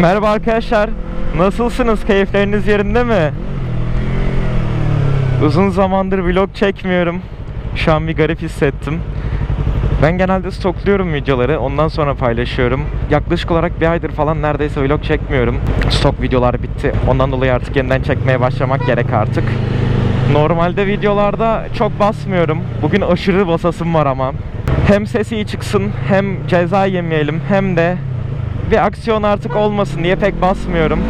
Merhaba arkadaşlar. Nasılsınız? Keyifleriniz yerinde mi? Uzun zamandır vlog çekmiyorum. Şu an bir garip hissettim. Ben genelde stokluyorum videoları. Ondan sonra paylaşıyorum. Yaklaşık olarak bir aydır falan neredeyse vlog çekmiyorum. Stok videolar bitti. Ondan dolayı artık yeniden çekmeye başlamak gerek artık. Normalde videolarda çok basmıyorum. Bugün aşırı basasım var ama. Hem sesi iyi çıksın, hem ceza yemeyelim, hem de bir aksiyon artık olmasın diye pek basmıyorum.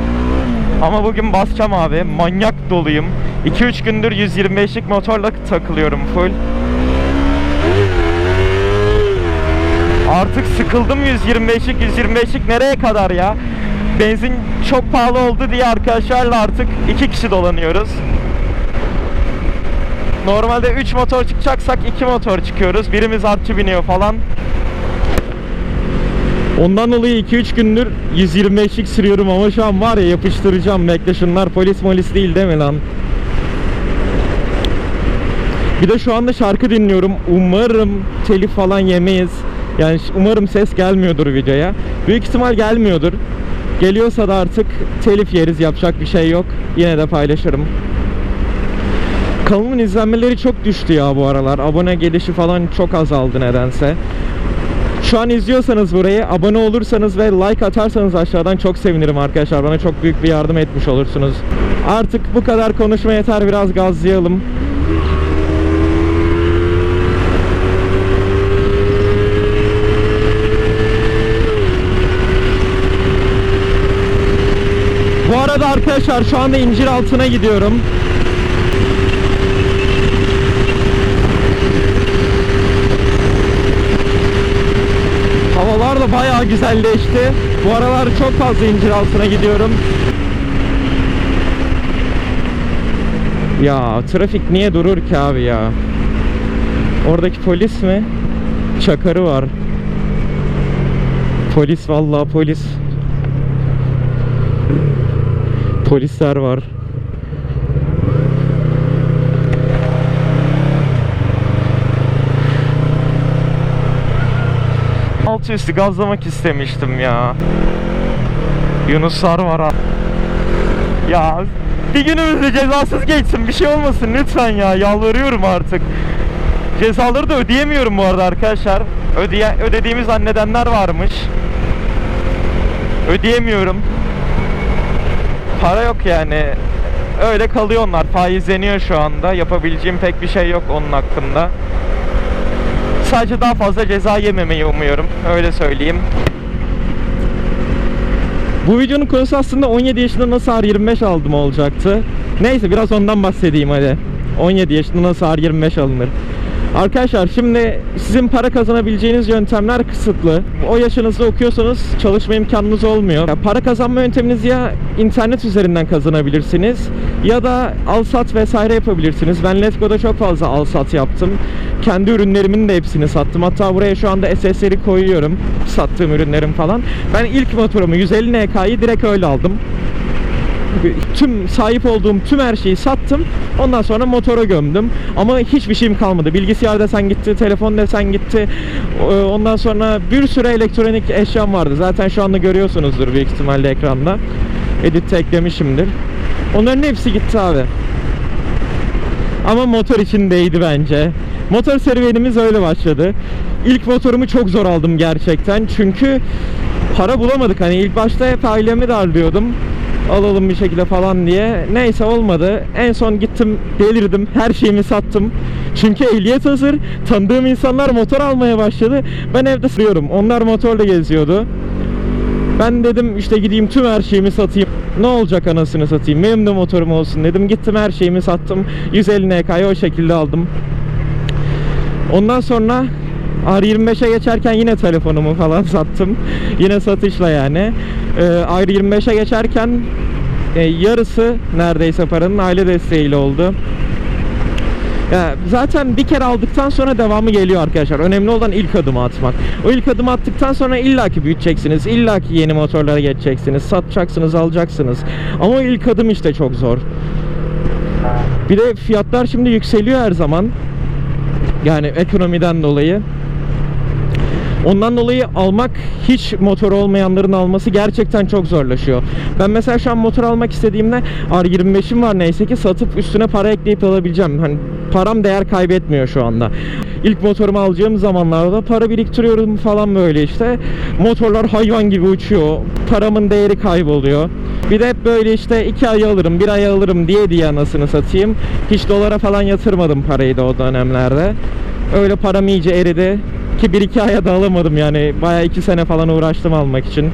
Ama bugün basacağım abi. Manyak doluyum. 2-3 gündür 125'lik motorla takılıyorum full. Artık sıkıldım 125'lik 125'lik nereye kadar ya? Benzin çok pahalı oldu diye arkadaşlarla artık iki kişi dolanıyoruz. Normalde 3 motor çıkacaksak 2 motor çıkıyoruz. Birimiz artçı biniyor falan. Ondan dolayı 2-3 gündür 125'lik sürüyorum ama şu an var ya yapıştıracağım. Şunlar polis molis değil değil mi lan? Bir de şu anda şarkı dinliyorum. Umarım telif falan yemeyiz. Yani umarım ses gelmiyordur videoya. Büyük ihtimal gelmiyordur. Geliyorsa da artık telif yeriz. Yapacak bir şey yok. Yine de paylaşırım. Kanalın izlenmeleri çok düştü ya bu aralar. Abone gelişi falan çok azaldı nedense. Şu an izliyorsanız burayı abone olursanız ve like atarsanız aşağıdan çok sevinirim arkadaşlar. Bana çok büyük bir yardım etmiş olursunuz. Artık bu kadar konuşma yeter biraz gazlayalım. Bu arada arkadaşlar şu anda incir altına gidiyorum. Havalar da bayağı güzelleşti. Bu aralar çok fazla incir altına gidiyorum. Ya trafik niye durur ki abi ya? Oradaki polis mi? Çakarı var. Polis vallahi polis. Polisler var. Üstü gazlamak istemiştim ya. Yunuslar var ha. Ya bir günümüz de cezasız geçsin bir şey olmasın lütfen ya yalvarıyorum artık. Cezaları da ödeyemiyorum bu arada arkadaşlar. Ödeye ödediğimi zannedenler varmış. Ödeyemiyorum. Para yok yani. Öyle kalıyor onlar. Faizleniyor şu anda. Yapabileceğim pek bir şey yok onun hakkında. Sadece daha fazla ceza yememeyi umuyorum. Öyle söyleyeyim. Bu videonun konusu aslında 17 yaşında nasıl R25 aldım olacaktı. Neyse biraz ondan bahsedeyim hadi. 17 yaşında nasıl R25 alınır. Arkadaşlar şimdi sizin para kazanabileceğiniz yöntemler kısıtlı. O yaşınızda okuyorsanız çalışma imkanınız olmuyor. Ya para kazanma yönteminiz ya internet üzerinden kazanabilirsiniz ya da al sat vesaire yapabilirsiniz. Ben Letgo'da çok fazla al sat yaptım. Kendi ürünlerimin de hepsini sattım. Hatta buraya şu anda SS'leri koyuyorum. Sattığım ürünlerim falan. Ben ilk motorumu 150 NK'yı direkt öyle aldım tüm sahip olduğum tüm her şeyi sattım. Ondan sonra motora gömdüm. Ama hiçbir şeyim kalmadı. Bilgisayar desen gitti, telefon desen gitti. Ee, Ondan sonra bir sürü elektronik eşyam vardı. Zaten şu anda görüyorsunuzdur büyük ihtimalle ekranda. Editte eklemişimdir. Onların hepsi gitti abi. Ama motor için değdi bence. Motor serüvenimiz öyle başladı. İlk motorumu çok zor aldım gerçekten. Çünkü para bulamadık. Hani ilk başta hep ailemi darlıyordum. Alalım bir şekilde falan diye. Neyse olmadı. En son gittim delirdim. Her şeyimi sattım. Çünkü ehliyet hazır. Tanıdığım insanlar motor almaya başladı. Ben evde sürüyorum. Onlar motorla geziyordu. Ben dedim işte gideyim tüm her şeyimi satayım. Ne olacak anasını satayım. Benim de motorum olsun dedim. Gittim her şeyimi sattım. 150 NK'yı o şekilde aldım. Ondan sonra R25'e geçerken yine telefonumu falan sattım. Yine satışla yani. Ee, R25'e geçerken e, yarısı neredeyse paranın aile desteğiyle oldu. Ya zaten bir kere aldıktan sonra devamı geliyor arkadaşlar. Önemli olan ilk adımı atmak. O ilk adımı attıktan sonra illaki büyüteceksiniz. illaki yeni motorlara geçeceksiniz. Satacaksınız, alacaksınız. Ama o ilk adım işte çok zor. Bir de fiyatlar şimdi yükseliyor her zaman. Yani ekonomiden dolayı. Ondan dolayı almak hiç motor olmayanların alması gerçekten çok zorlaşıyor. Ben mesela şu an motor almak istediğimde R25'im var neyse ki satıp üstüne para ekleyip alabileceğim. Hani param değer kaybetmiyor şu anda. İlk motorumu alacağım zamanlarda para biriktiriyorum falan böyle işte. Motorlar hayvan gibi uçuyor. Paramın değeri kayboluyor. Bir de hep böyle işte iki ay alırım, bir ay alırım diye diye anasını satayım. Hiç dolara falan yatırmadım parayı da o dönemlerde. Öyle param iyice eridi. Ki bir iki aya da alamadım yani. Baya iki sene falan uğraştım almak için.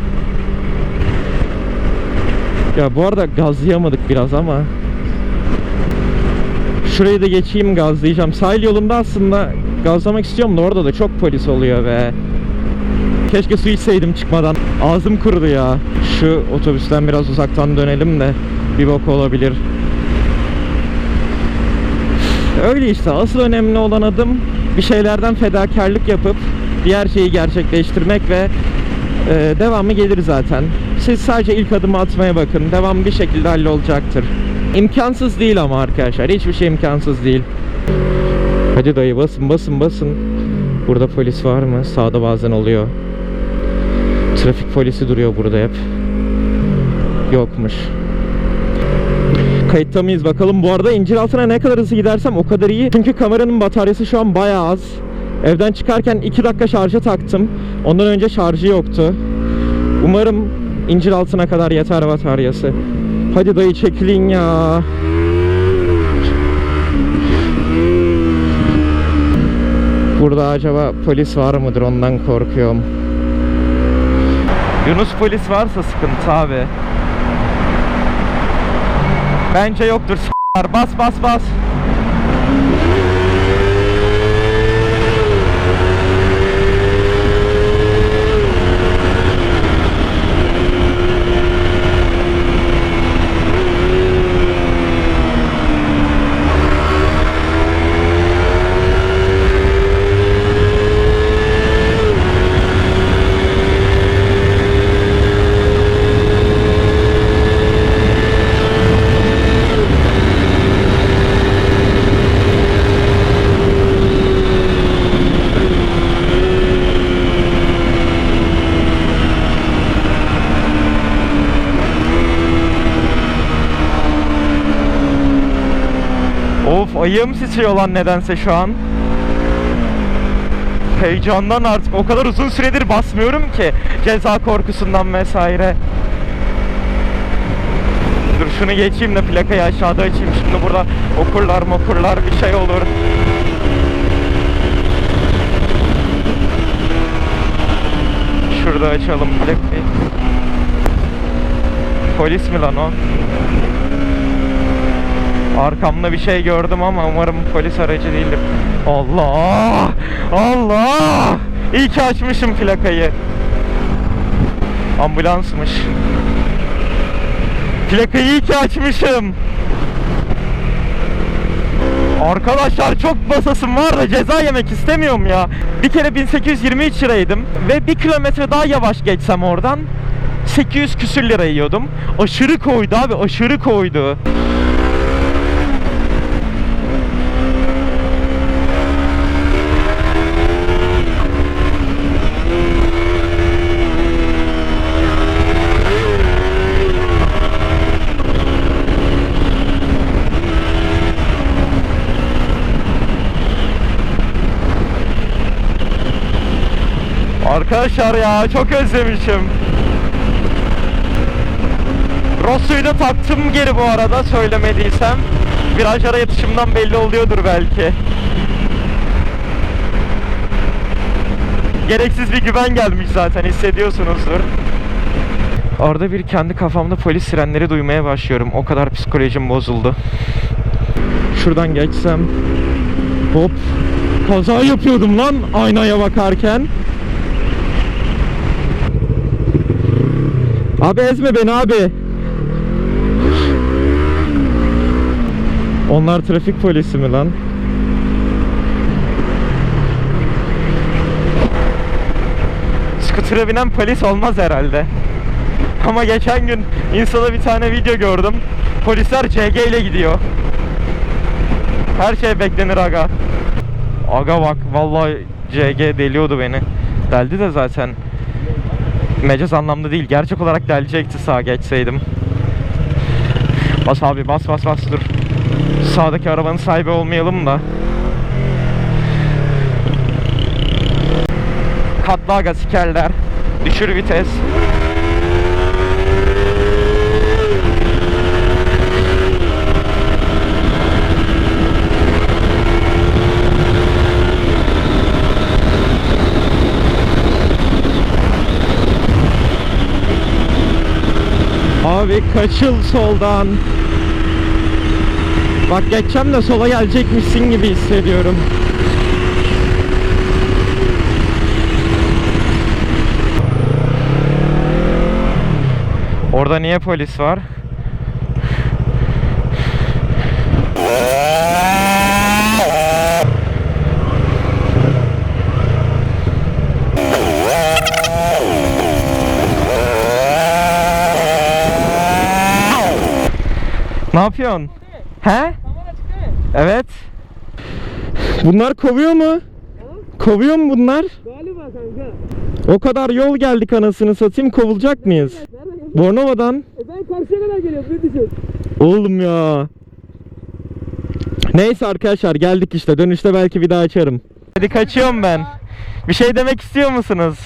Ya bu arada gazlayamadık biraz ama. Şurayı da geçeyim gazlayacağım. Sahil yolunda aslında gazlamak istiyorum da orada da çok polis oluyor be. Keşke su içseydim çıkmadan. Ağzım kurudu ya. Şu otobüsten biraz uzaktan dönelim de bir bok olabilir. Öyle işte asıl önemli olan adım bir şeylerden fedakarlık yapıp diğer şeyi gerçekleştirmek ve e, devamı gelir zaten. Siz sadece ilk adımı atmaya bakın. Devam bir şekilde hallolacaktır. İmkansız değil ama arkadaşlar. Hiçbir şey imkansız değil. Hadi dayı basın basın basın. Burada polis var mı? Sağda bazen oluyor. Trafik polisi duruyor burada hep. Yokmuş. Kayıtta mıyız bakalım. Bu arada incir altına ne kadar hızlı gidersem o kadar iyi. Çünkü kameranın bataryası şu an bayağı az. Evden çıkarken 2 dakika şarja taktım. Ondan önce şarjı yoktu. Umarım incir altına kadar yeter bataryası. Hadi dayı çekilin ya. Burada acaba polis var mıdır ondan korkuyorum. Yunus polis varsa sıkıntı abi. Bence yoktur. Bas bas bas. Ayağım titriyor lan nedense şu an. Heyecandan artık o kadar uzun süredir basmıyorum ki ceza korkusundan vesaire. Dur şunu geçeyim de plakayı aşağıda açayım şimdi burada okurlar mokurlar bir şey olur. Şurada açalım plakayı. Polis mi lan o? Arkamda bir şey gördüm ama umarım polis aracı değildir. Allah! Allah! İyi ki açmışım plakayı. Ambulansmış. Plakayı iyi ki açmışım. Arkadaşlar çok basasım var da ceza yemek istemiyorum ya. Bir kere 1823 liraydım ve bir kilometre daha yavaş geçsem oradan 800 küsür lira yiyordum. Aşırı koydu abi aşırı koydu. Arkadaşlar ya çok özlemişim. Rosso'yu da taktım geri bu arada söylemediysem. Virajlara yatışımdan belli oluyordur belki. Gereksiz bir güven gelmiş zaten hissediyorsunuzdur. Orada bir kendi kafamda polis sirenleri duymaya başlıyorum. O kadar psikolojim bozuldu. Şuradan geçsem. Hop. Kaza yapıyordum lan aynaya bakarken. Abi ezme beni abi. Onlar trafik polisi mi lan? Skutura binen polis olmaz herhalde. Ama geçen gün Insta'da bir tane video gördüm. Polisler CG ile gidiyor. Her şey beklenir aga. Aga bak vallahi CG deliyordu beni. Deldi de zaten. Mecaz anlamda değil. Gerçek olarak delecekti sağa geçseydim. Bas abi bas bas bas dur. Sağdaki arabanın sahibi olmayalım da. Katlı aga sikerler. Düşür vites. Abi kaçıl soldan. Bak geçeceğim de sola gelecekmişsin gibi hissediyorum. Orada niye polis var? Yapıyorsun? He? Evet. Bunlar kovuyor mu? Kovuyor mu bunlar? Galiba kanka. O kadar yol geldik anasını satayım kovulacak mıyız? Bornova'dan. E ben karşıya kadar geliyorum. Ne düşün? Oğlum ya. Neyse arkadaşlar geldik işte. Dönüşte belki bir daha açarım. Hadi kaçıyorum ben. Bir şey demek istiyor musunuz?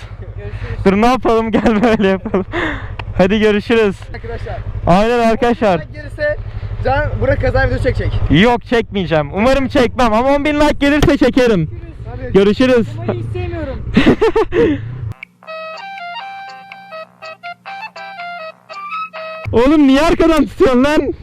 Dur ne yapalım gel böyle yapalım. Hadi görüşürüz. Arkadaşlar. Aynen arkadaşlar. Gelirse Can Burak kaza videosu çekecek. Yok çekmeyeceğim. Umarım çekmem ama 10 bin like gelirse çekerim. Hadi. Görüşürüz. Ama hiç sevmiyorum. Oğlum niye arkadan tutuyorsun lan?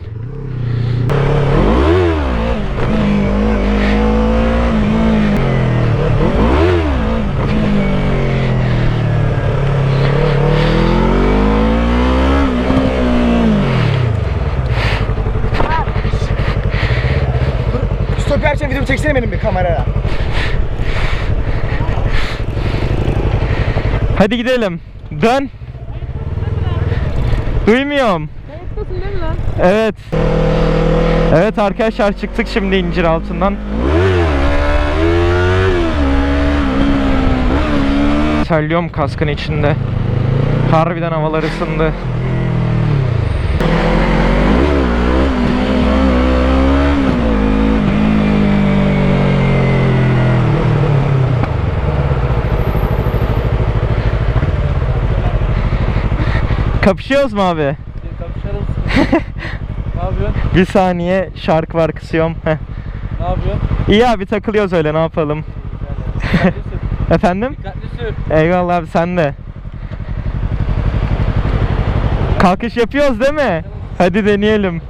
Çeksene benim bir kameraya. Hadi gidelim. Dön. Duymuyorum. Kayıttasın değil mi lan? Evet. Evet arkadaşlar çıktık şimdi incir altından. Terliyorum kaskın içinde. Harbiden havalar ısındı. Kapışıyoruz mu abi? Kapışalım. ne yapıyorsun? Bir saniye şarkı var kısıyorum. Ne yapıyorsun? İyi abi takılıyoruz öyle ne yapalım. Efendim? Dikkatli sür. Eyvallah abi sen de. Kalkış yapıyoruz değil mi? Hadi deneyelim.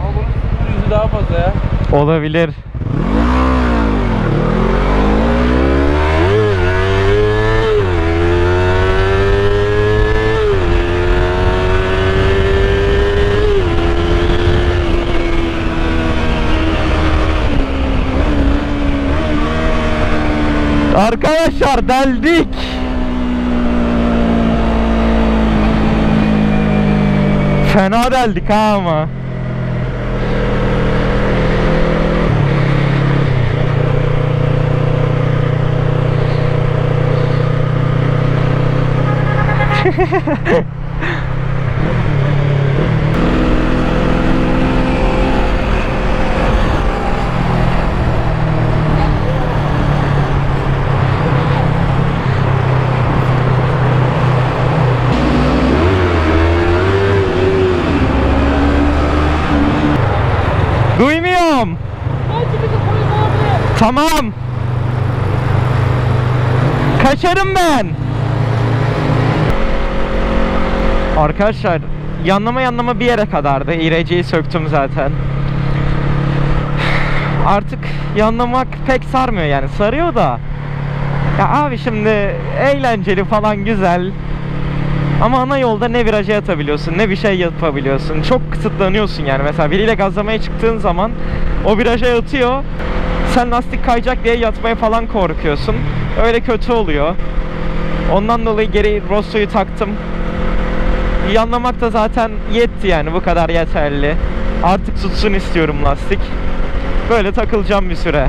Ama bunun yüzü daha fazla ya. Olabilir. Arkadaşlar deldik. Fena deldik ha ama. Duymuyorum. Tamam. Kaçarım ben. Arkadaşlar yanlama yanlama bir yere kadardı. İreceyi söktüm zaten. Artık yanlamak pek sarmıyor yani. Sarıyor da. Ya abi şimdi eğlenceli falan güzel. Ama ana yolda ne viraja atabiliyorsun ne bir şey yapabiliyorsun. Çok kısıtlanıyorsun yani. Mesela biriyle gazlamaya çıktığın zaman o viraja yatıyor. Sen lastik kayacak diye yatmaya falan korkuyorsun. Öyle kötü oluyor. Ondan dolayı geri Rosso'yu taktım. Yanlamak da zaten yetti yani bu kadar yeterli. Artık tutsun istiyorum lastik. Böyle takılacağım bir süre.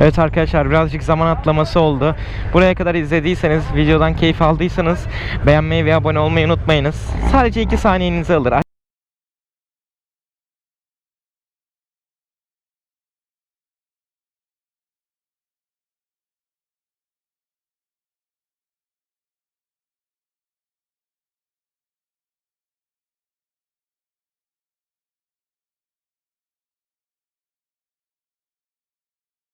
Evet arkadaşlar birazcık zaman atlaması oldu. Buraya kadar izlediyseniz, videodan keyif aldıysanız beğenmeyi ve abone olmayı unutmayınız. Sadece 2 saniyenizi alır.